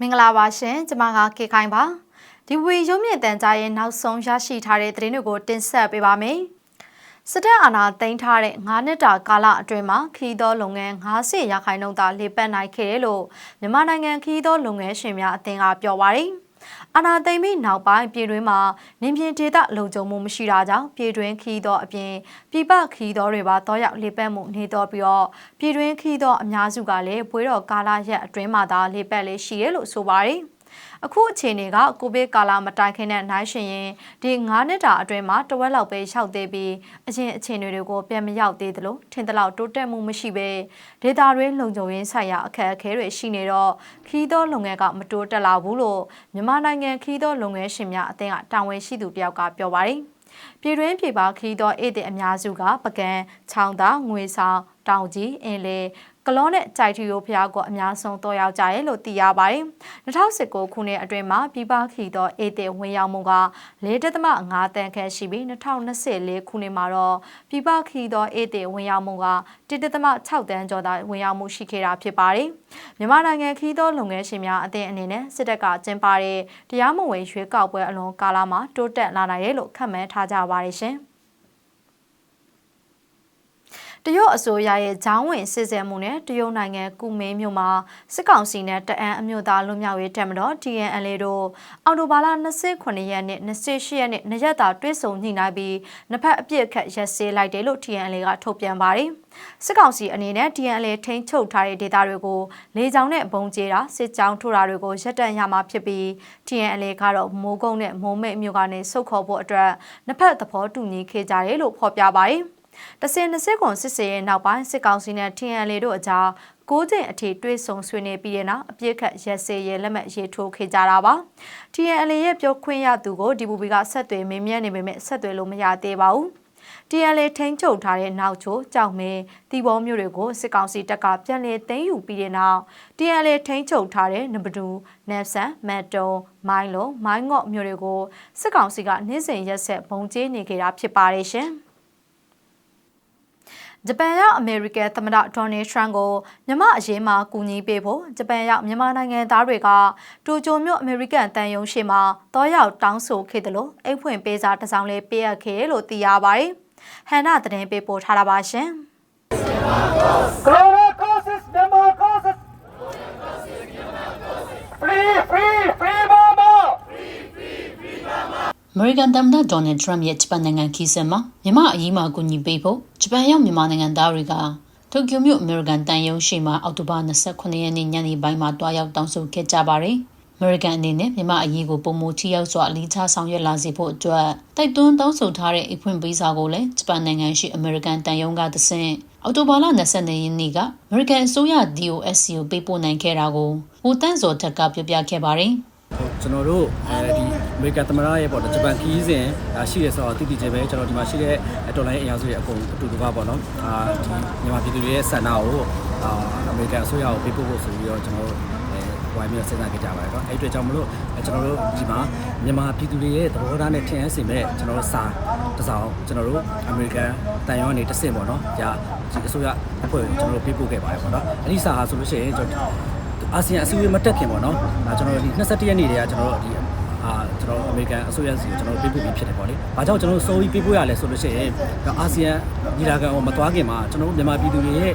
မင်္ဂလာပါရှင်ကျွန်မကကေခိုင်ပါဒီဝေရုံးမြင့်တန်ကြားရဲ့နောက်ဆုံးရရှိထားတဲ့သတင်းတွေကိုတင်ဆက်ပေးပါမယ်စစ်တပ်အာဏာသိမ်းထားတဲ့9နှစ်တာကာလအတွင်းမှာခီးသောလုပ်ငန်း90ရာခိုင်နှုန်းသာလေပတ်နိုင်ခဲ့တယ်လို့မြန်မာနိုင်ငံခီးသောလုပ်ငန်းရှင်များအသင်းကပြောပါတယ် အာနာသိမ့်ပြီးနောက်ပိုင်းပြည်တွင်းမှာနင်းပြင်းဒေသလုံခြုံမှုမရှိတာကြောင့်ပြည်တွင်းခီးသောအပြင်ပြည်ပခီးသောတွေပါတော့ရောက်လေပတ်မှုနေတော့ပြီးတော့ပြည်တွင်းခီးသောအများစုကလည်းဘွေးတော်ကာလရက်အတွင်းမှာသာလေပတ်လေးရှိရလို့ဆိုပါတယ် အခုအခြေအနေကကိုဗစ်ကာလမတိုင်ခင်နဲ့နိုင်ရှင်ရင်ဒီ9နှစ်တာအတွင်းမှာတဝက်လောက်ပဲရောက်သေးပြီးအရင်အခြေအနေတွေကိုပြန်မရောက်သေးသလိုထင်သလောက်တိုးတက်မှုမရှိပဲဒေတာတွင်းလုံခြုံရေးဆိုင်ရာအခက်အခဲတွေရှိနေတော့ခီးသောလုပ်ငန်းကမတိုးတက်လာဘူးလို့မြန်မာနိုင်ငံခီးသောလုပ်ငန်းရှင်များအသင်းကတာဝန်ရှိသူတယောက်ကပြောပါတယ်ပြည်တွင်းပြည်ပခီးသောဧည့်သည်အများစုက ပကံ၊ချောင်းသာ၊ငွေဆောင်၊တောင်ကြီး၊အင်းလေ ကလောနဲ့ကြိုက်ထီယိုဖျားကိုအများဆုံးတော်ရောက်ကြတယ်လို့သိရပါတယ်။2019ခုနှစ်အတွင်းမှာပြည်ပခီသောအေတေဝင်ရောက်မှုက4.5တန်ခန့်ရှိပြီး2024ခုနှစ်မှာတော့ပြည်ပခီသောအေတေဝင်ရောက်မှုက1.6တန်းကျော်သာဝင်ရောက်မှုရှိခဲ့တာဖြစ်ပါတယ်။မြန်မာနိုင်ငံခီသောလုပ်ငန်းရှင်များအသင်းအနေနဲ့စစ်တပ်ကကျင်းပတဲ့တရားမဝင်ရွေးကောက်ပွဲအလွန်ကာလမှာတိုးတက်လာနိုင်တယ်လို့ခန့်မှန်းထားကြပါတယ်ရှင်။ တရုတ်အစိုးရရဲ့ဂျောင်းဝင်စစ်ဆင်မှုနဲ့တရုတ်နိုင်ငံကုမင်းမြို့မှာစစ်ကောင်စီနဲ့တအန်းအမျိုးသားလူမျိုးရေးတပ်မတော် TNL တို့အော်တိုဘာလ29ရက်နေ့28ရက်နေ့နေ့ရက်တာတွဲဆုံညှိနှိုင်းပြီးနှစ်ဖက်အပြစ်အခတ်ရက်စဲလိုက်တယ်လို့ TNL ကထုတ်ပြန်ပါတယ်စစ်ကောင်စီအနေနဲ့ TNL ထိန်းချုပ်ထားတဲ့ဒေသတွေကိုလေကြောင်းနဲ့ဘုံကျဲတာစစ်ကြောင်းထိုးတာတွေကိုရပ်တန့်ရမှာဖြစ်ပြီး TNL ကတော့မိုးကုန်းနဲ့မိုးမိတ်မြို့ကနေစုတ်ခေါ်ဖို့အတွက်နှစ်ဖက်သဘောတူညီခဲ့ကြတယ်လို့ဖော်ပြပါတယ် တစင်20ခွန်စစ်စေးရဲ့နောက်ပိုင်းစစ်ကောင်စီနဲ့ TNL တို့အကြားကိုးကျင်အထိတွေးဆုံဆွေးနွေးပြီးတဲ့နောက်အပြစ်ခတ်ရက်စေးရဲ့လက်မှတ်ရေးထိုးခဲ့ကြတာပါ TNL ရဲ့ပြောခွင့်ရသူကိုဒီဘူဘီကဆက်သွယ်မင်းမြတ်နေပေမဲ့ဆက်သွယ်လို့မရသေးပါဘူး TNL ထိန်းချုပ်ထားတဲ့နောက်ချိုကြောက်မဲတီဘောမျိုးတွေကိုစစ်ကောင်စီတပ်ကပြန်လည်သိမ်းယူပြီးတဲ့နောက် TNL ထိန်းချုပ်ထားတဲ့နဘဒူနက်ဆန်မတ်တုံမိုင်းလုံးမိုင်းငော့မျိုးတွေကိုစစ်ကောင်စီကနှင်းစင်ရက်ဆက်ဘုံကျင်းနေကြတာဖြစ်ပါတယ်ရှင်။ ဂျပန်ရောက်အမေရိကန်သမ္မတဒေါ်နယ်ထရန့်ကိုမြန်မာအရေးမှာကူညီပေးဖို့ဂျပန်ရောက်မြန်မာနိုင်ငံသားတွေကတိုကျိုမြို့အမေရိကန်တန်ယုံရှိမှာတောရောက်တောင်းဆိုခဲ့တယ်လို့အိတ်ဖွင့်ပေးစာတစ်စောင်လေးပေးအပ်ခဲ့လို့သိရပါတယ်။ဟန်နာသတင်းပေးပို့ထားတာပါရှင်။ Corona causes, Myanmar causes. Free, free, free Myanmar. အမေရိကန်သမ္မတဒေါ်နယ်ထရမ့်ရဲ့ဂျပန်နိုင်ငံခီးစဉ်မှာမြန်မာအရေးမှာကူညီပေးဖို့ ဂျပန်ရောက်မြန်မာနိုင်ငံသားတွေကတိုကျိုမြို့အမေရိကန်တန်ယုံရှိမှာအောက်တိုဘာ29ရက်နေ့ညနေပိုင်းမှာတွားရောက်တောင်းဆိုခဲ့ကြပါတယ်။အမေရိကန်အနေနဲ့မြန်မာအရေးကိုပုံမထီရောက်စွာအလေးထားဆောင်ရွက်လာစေဖို့အတွက်တိုက်တွန်းတောင်းဆိုထားတဲ့အဖွင့်ပေးစာကိုလည်းဂျပန်နိုင်ငံရှိအမေရိကန်တန်ယုံကသဆင့်အောက်တိုဘာလ22ရက်နေ့ကအမေရိကန်အစိုးရ DOSC ကိုပေးပို့နိုင်ခဲ့တာကိုဟိုတန်းစော်တက်ကပြောပြခဲ့ပါတယ်။ ကျွန်တော်တို့အဲဒီအမေရိကန်သမ္မတရဲ့ပေါ့နော်ဂျပန်ခီးစဉ်ဒါရှိရဆိုတော့တည်တည်ချင်းပဲကျွန်တော်ဒီမှာရှိတဲ့တော်လိုင်းအင်အားစုတွေအကုန်အတူတူပါပေါ့နော်အာဒီမြန်မာပြည်သူတွေရဲ့ဆန္ဒကိုအာအမေရိကန်အစိုးရကိုပေးပို့ဖို့ဆိုပြီးတော့ကျွန်တော်တို့အဲဝိုင်းပြီးတော့စဉ်းစားကြကြပါတယ်ကွာအဲ့အတွက်ကြောင့်မလို့ကျွန်တော်တို့ဒီမှာမြန်မာပြည်သူတွေရဲ့သဘောထားနဲ့ထင်အပ်စေမဲ့ကျွန်တော်တို့စာတစ်စောင်ကျွန်တော်တို့အမေရိကန်တန်ရုံးကနေတစ်ဆင့်ပေါ့နော်ဒါဒီအစိုးရအဖွဲ့ကိုကျွန်တော်တို့ပေးပို့ခဲ့ပါတယ်ပေါ့နော်အဲ့ဒီစာဟာဆိုလို့ရှိရင်ကျွန်တော် အာဆီယံအစည်းအဝေးမတက်ခင်ပေါ့နော်။ဒါကျွန်တော်တို့ဒီ21ရက်နေ့တည်းကကျွန်တော်တို့ဒီအာကျွန်တော်အမေရိကန်အစိုးရစီကိုကျွန်တော်တို့ပေးပို့ပြီးဖြစ်တယ်ပေါ့လေ။ဘာကြောင့်ကျွန်တော်တို့စိုးပြီးပေးပို့ရလဲဆိုလို့ရှိရင်အာဆီယံညီလာခံကိုမသွားခင်မှာကျွန်တော်တို့မြန်မာပြည်သူတွေရဲ့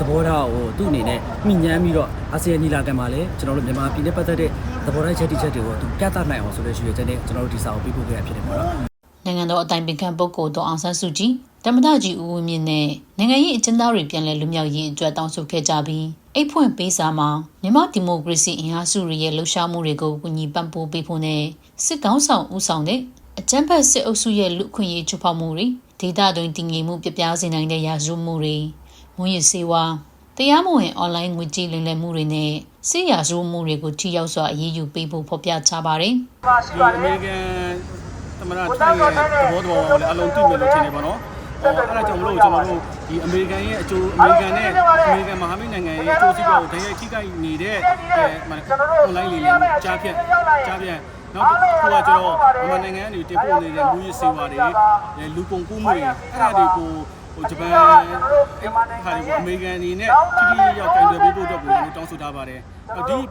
သဘောထားကိုသူ့အနေနဲ့ညှိနှိုင်းပြီးတော့အာဆီယံညီလာခံမှာလည်းကျွန်တော်တို့မြန်မာပြည်နဲ့ပတ်သက်တဲ့သဘောထားချက်တိချက်တွေကိုသူပြသနိုင်အောင်ဆိုတဲ့ရွေးချက်နဲ့ကျွန်တော်တို့ဒီစာကိုပေးပို့ခဲ့ရဖြစ်တယ်ပေါ့နော်။နိုင်ငံတော်အတိုင်ပင်ခံပုဂ္ဂိုလ်ဒေါအောင်ဆန်းစုကြည် တမ္မတကြီးဦးဝင်းမြင့်နဲ့နိုင်ငံရေးအကျဉ်းသားတွေပြန်လည်လွတ်မြောက်ရေးအတွက်တောင်းဆိုခဲ့ကြပြီးအိတ်ဖွင့်ပေးစာမှာမြန်မာဒီမိုကရေစီအင်အားစုတွေရဲ့လှုပ်ရှားမှုတွေကိုကူညီပံ့ပိုးပေးဖို့နဲ့စစ်ကောင်းဆောင်ဦးဆောင်တဲ့အကြမ်းဖက်စစ်အုပ်စုရဲ့လူခွင့်ရေးချိုးဖောက်မှုတွေဒေသတွင်းတည်ငြိမ်မှုပြပြစေနိုင်တဲ့ရာဇဝမှုတွေမွေးရစေဝါတရားမဝင်အွန်လိုင်းငွေကြေးလိမ်လည်မှုတွေနဲ့စစ်ရာဇဝမှုတွေကိုထိရောက်စွာအရေးယူပေးဖို့ဖော်ပြချပါတယ်ပါရှိဒီပါအတမေယ်ရိကန်သမ္မတထိုင်းရဲ့သဘောတော်ကိုလည်းအလုံးသိမယ်လို့ထင်နေပါတော့။ အဲအဲ့ဒါကြောင့်မလို့ကျွန်တော်တို့ဒီအမေရိကန်ရဲ့အကျိုးအမေရိကန်နဲ့အမေရိကန်မဟာမိတ်နိုင်ငံရဲ့အကျိုးစီးပွားကိုတကယ်ထိခိုက်နေတဲ့အဲမှအွန်လိုင်းလေးလေးကြားဖြတ်ကြားဖြတ်နောက်တစ်ခုကကျတော့မြန်မာနိုင်ငံကနေတင်ပို့နေတဲ့လူရေးစေဝါတွေလူကုန်ကူးမှုတွေအဲ့ဒါတွေကို ဟဟိုဂျပန်ဟာဒီအမေရိကန်အနေနဲ့ထိထိရောက်ကန်တယ်ပေးဖို့အတွက်ကိုကျွန်တော်တောင်းဆိုထားပါတယ်ဒီအပြင်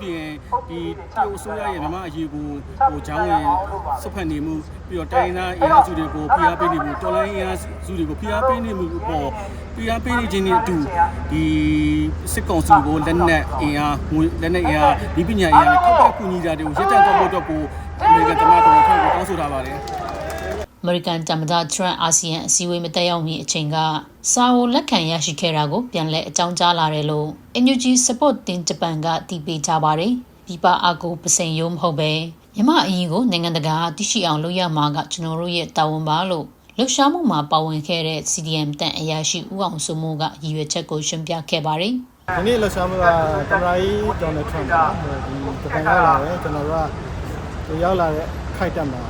ဒီတရုတ်အစိုးရရဲ့မြန်မာအရေးကိုဟိုဂျောင်းဝင်စုဖက်နေမှုပြီးတော့တိုင်းသားအင်အားစုတွေကိုဖိအားပေးနေမှုတော်လိုင်းအင်အားစုတွေကိုဖိအားပေးနေမှုပေါ်ဖိအားပေးနေခြင်းနဲ့အတူဒီစစ်ကောင်စီကိုလက်နက်အင်အားငွေလက်နက်အင်အားဒီပညာအင်အားနဲ့ထောက်ပံ့ကူညီကြတဲ့ကိုရစ်တန်တော့ဖို့အတွက်ကိုအမေရိကန်တမန်တော်ကိုတောင်းဆိုထားပါတယ် အမေရိကန်တမ္မတထရန့်အာဆီယံအစည်းအဝေးမတက်ရောက်မီအချိန်ကစာဝလက်ခံရရှိခဲ့တာကိုပြန်လည်အကြောင်းကြားလာတယ်လို့ NUG Support တင်ဂျပန်ကတည်ပေးကြပါတယ်။ပြပအကူပစိန်ယုံမဟုတ်ပဲမြမအရင်ကိုနိုင်ငံတကာသိရှိအောင်လုပ်ရမှာကကျွန်တော်တို့ရဲ့တာဝန်ပါလို့လှူရှားမှုမှာပါဝင်ခဲ့တဲ့ CDM တန်အရာရှိဦးအောင်စုမိုးကရည်ရွယ်ချက်ကိုရှင်းပြခဲ့ပါတယ်။ဒီနေ့လှရှားမှုကတမရာကြီးဒေါ်နယ်ထရန့်ကဒီဂျပန်ရောက်လာတယ်ကျွန်တော်တို့ကသူရောက်လာတဲ့ ခိုက်တက်မှာ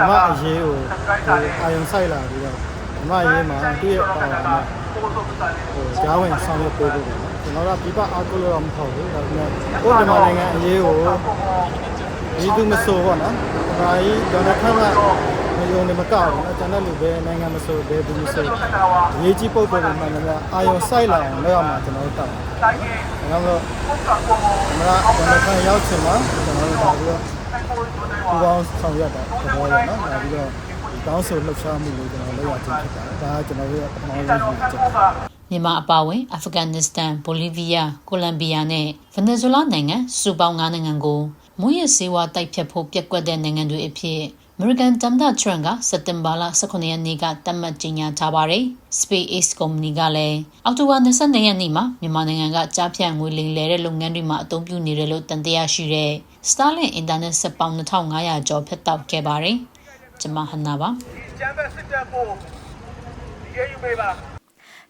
ဓမ္မအရေးကိုဟိုအာယုံဆိုင်လာပြီးတော့ဓမ္မအရေးမှာသူ့ရဲ့ပါဝင်နဲ့ဟိုဂျားဝင်ဆောင်ရွက်ပေးဖို့ပေါ့နော်ကျွန်တော်တို့ကပြပအားကိုလို့တော့မဟုတ်ဘူးဒါပေမဲ့ကိုယ်မြန်မာနိုင်ငံအရေးကိုဒီသူမဆိုပေါ့နော်ဓမ္မကြီးဒေါ်နယ်ထရန့်ကမယုံနေမကောက်ဘူးနော်ကျွန်တော်လူပဲနိုင်ငံမဆိုဘယ်သူမဆိုအရေးကြီးပုံပေါ်တွေမှန်တယ်အာယုံဆိုင်လာအောင်လုပ်ရမှာကျွန်တော်တို့တောက်တယ်ဒါကြောင့်မလို့မလားဘယ်လိုခံရောက်ချင်မှာကျွန်တော်တို့ဒါပြီးတော့ ပူပေါင်းဆောင်ရွက်တာသဘောရနော်ဒါပြီးတော့ဒီတောင်းဆိုလှုပ်ရှားမှုကိုကျွန်တော်လုပ်ရခြင်းဖြစ်ပါတယ်ဒါကကျွန်တော်တို့ရဲ့ပထမဆုံးရည်ရွယ်ချက်ပါမြန်မာအပါအဝင်အာဖဂန်နစ္စတန်ဘိုလီဗီးယားကိုလံဘီယာနဲ့ဗင်နီဇွဲလားနိုင်ငံစုပေါင်း9နိုင်ငံကိုမွေးရစေဝါတိုက်ဖြတ်ဖို့ပြက်ကွက်တဲ့နိုင်ငံတွေအဖြစ် အမေရိကန်တမ်ဒါထရန့်ကစက်တင်ဘာလ18ရက်နေ့ကတတ်မှတ်ကြေညာထားပါတယ်။ SpaceX Company ကလည်းအောက်တိုဘာ22ရက်နေ့မှာမြန်မာနိုင်ငံကကြားဖြတ်ငွေလိမ်လည်တဲ့လုပ်ငန်းတွေမှာအသုံးပြုနေတယ်လို့တန်တရားရှိတဲ့ Starlink Internet စက်ပေါင်း2500ကျော်ဖျက်တောက်ခဲ့ပါတယ်။ကျွန်မဟန်နာပါကျမ်းဘက်စစ်တပ်ကိုဒီရေးယူပေးပါ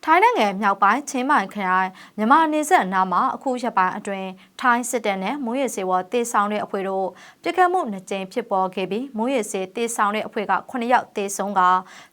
ထိုင်းနိုင်ငံမြောက်ပိုင်းချင်းမိုင်ခရိုင်မြန်မာနေဆက်အနားမှာအခုရက်ပိုင်းအတွင်း ထိုင်းစစ်တပ်နဲ့မိုးရေစေဝတေဆောင်တဲ့အဖွဲ့တို့ပြစ်ခတ်မှုနှစ်ကြိမ်ဖြစ်ပေါ်ခဲ့ပြီးမိုးရေစေတေဆောင်တဲ့အဖွဲ့က9ယောက်တေဆုံးက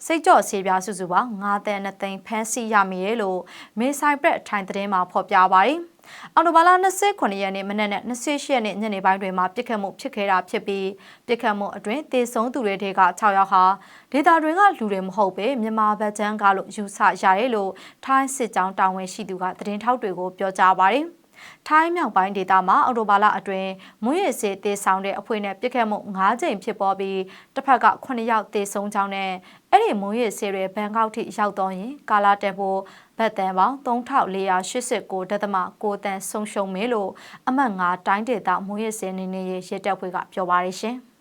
စိတ်ကြော့ဆေးပြားစုစုပေါင်း9တန်း2သိန်းဖမ်းဆီးရမိတယ်လို့မေဆိုင်ပရက်ထိုင်းသတင်းမှာဖော်ပြပါတယ်။အော်တိုဘာလ29ရက်နေ့မနက်နဲ့28ရက်နေ့ညနေပိုင်းတွေမှာပြစ်ခတ်မှုဖြစ်ခဲ့တာဖြစ်ပြီးပြစ်ခတ်မှုအတွင်းတေဆုံးသူတွေထဲက6ယောက်ဟာဒေတာတွင်ကလူတွေမဟုတ်ပဲမြန်မာဗတ်ချမ်းကလို့ယူဆရတယ်လို့ထိုင်းစစ်ကြောင်းတာဝန်ရှိသူကသတင်းထောက်တွေကိုပြောကြားပါတယ်။ ထိုင်းမြောက်ပိုင်းဒေသမှာအော်တိုဘာလအတွင်းမွေးရစေတေဆောင်တဲ့အဖွဲ့နဲ့ပြစ်ခတ်မှု9ကြိမ်ဖြစ်ပေါ်ပြီးတစ်ဖက်က9ယောက်တေဆုံးကြောင်းနဲ့အဲ့ဒီမွေးရစေတွေဘန်ကောက်ထိရောက်တော့ရင်ကာလာတက်ဖို့ဗတ်တန်ပေါင်း3489ဒသမ6တန်ဆုံးရှုံးမယ်လို့အမှတ်9တိုင်းဒေသမွေးရစေနေနေရရဲတပ်ဖွဲ့ကပြောပါရရှင်။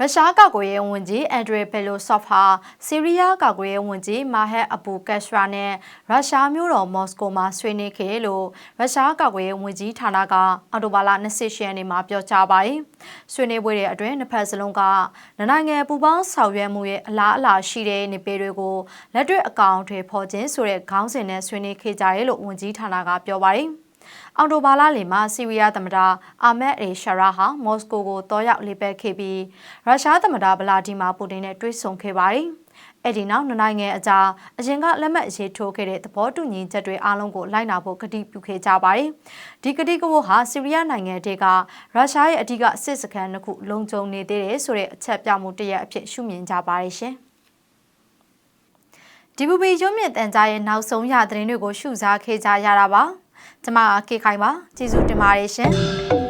ရုရှားကာကွယ်ရေးဝန်ကြီးအန်ဒရီဘယ်လိုဆော့ဖ်ဟာဆီးရီးယားကာကွယ်ရေးဝန်ကြီးမာဟက်အဘူကက်ရှရာနဲ့ရုရှားမြို့တော်မော်စကိုမှာဆွေးနွေးခဲ့လို့ရုရှားကာကွယ်ရေးဝန်ကြီးဌာနကအော်တိုဘာလ28ရက်နေ့မှာပြောကြားပါတယ်။ဆွေးနွေးပွဲတွေအတွင်းနှစ်ဖက်စလုံးကနိုင်ငံပူပေါင်းဆောင်ရွက်မှုရဲ့အလားအလာရှိတဲ့နေပေတွေကိုလက်တွေ့အကောင့်တွေဖော်ခြင်းဆိုတဲ့ခေါင်းစဉ်နဲ့ဆွေးနွေးခဲ့ကြတယ်လို့ဝန်ကြီးဌာနကပြောပါတယ်။ အော်တိုဘာလလီမှာဆီးရီးယားသမ္မတအာမက်အေရှာရာဟာမော်စကိုကိုတောရောက်လေပတ်ခဲ့ပြီးရုရှားသမ္မတဗလာဒီမာပူတင်နဲ့တွေ့ဆုံခဲ့ပါတယ်။အဲ့ဒီနောက်နိုင်ငံအကြားအရင်ကလက်မှတ်ရေးထိုးခဲ့တဲ့သဘောတူညီချက်တွေအားလုံးကိုလိုက်နာဖို့ကတိပြုခဲ့ကြပါတယ်။ဒီကတိကဝတ်ဟာဆီးရီးယားနိုင်ငံတွေကရုရှားရဲ့အဓိကစစ်စခန်းတစ်ခုလုံခြုံနေသေးတယ်ဆိုတဲ့အချက်ပြမှုတရက်အဖြစ်ရှုမြင်ကြပါတယ်ရှင်။ဒီဘူဘီရုံးမြင့်တန်ကြားရဲ့နောက်ဆုံးရသတင်းတွေကိုရှုစားခဲ့ကြရတာပါ။ ကျမကေခိုင်ပါကျေးဇူးတင်ပါတယ်ရှင်